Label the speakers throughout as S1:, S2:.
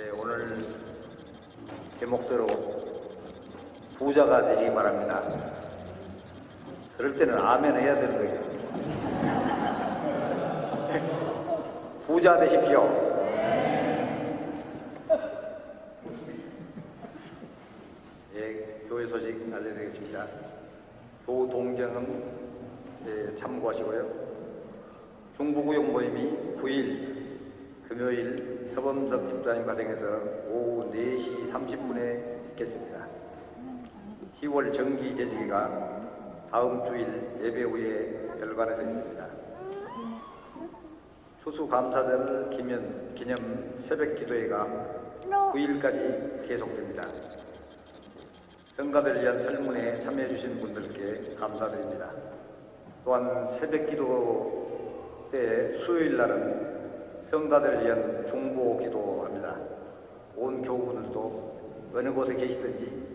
S1: 네, 오늘 제목대로 부자가 되시기 바랍니다. 그럴 때는 아멘 해야 되는 거예요. 부자 되십시오. 예, 교회 소식 알려드리겠습니다. 도동정은 예, 참고하시고요. 중부구역 모임이 9일 금요일 서범석 집사님 가정에서 오후 4시 30분에 있겠습니다. 10월 정기 제지기가 다음 주일 예배 후에 열관에서 있습니다. 추수감사절 기념, 기념 새벽 기도회가 9일까지 계속됩니다. 성가들 위한 설문에 참여해 주신 분들께 감사드립니다. 또한 새벽 기도 때 수요일 날은 성가들 위한 중보 기도합니다. 온 교우분들도 어느 곳에 계시든지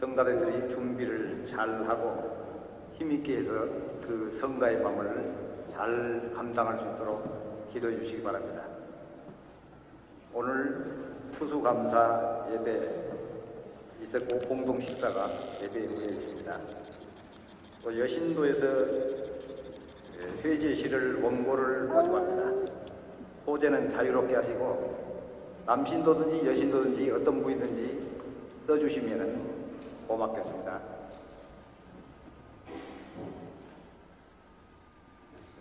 S1: 성가대들이 준비를 잘 하고 힘있게 해서 그 성가의 밤을 잘 감당할 수 있도록 기도해 주시기 바랍니다. 오늘 추수감사 예배 있었고 공동 식사가 예배 후에 있습니다. 또 여신도에서 예, 회제시를 원고를 모집합니다. 소재는 자유롭게 하시고 남신도든지 여신도든지 어떤 부이든지 써주시면 고맙겠습니다.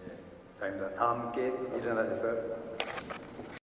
S1: 예, 자, 입니다 다 함께 일어나셔서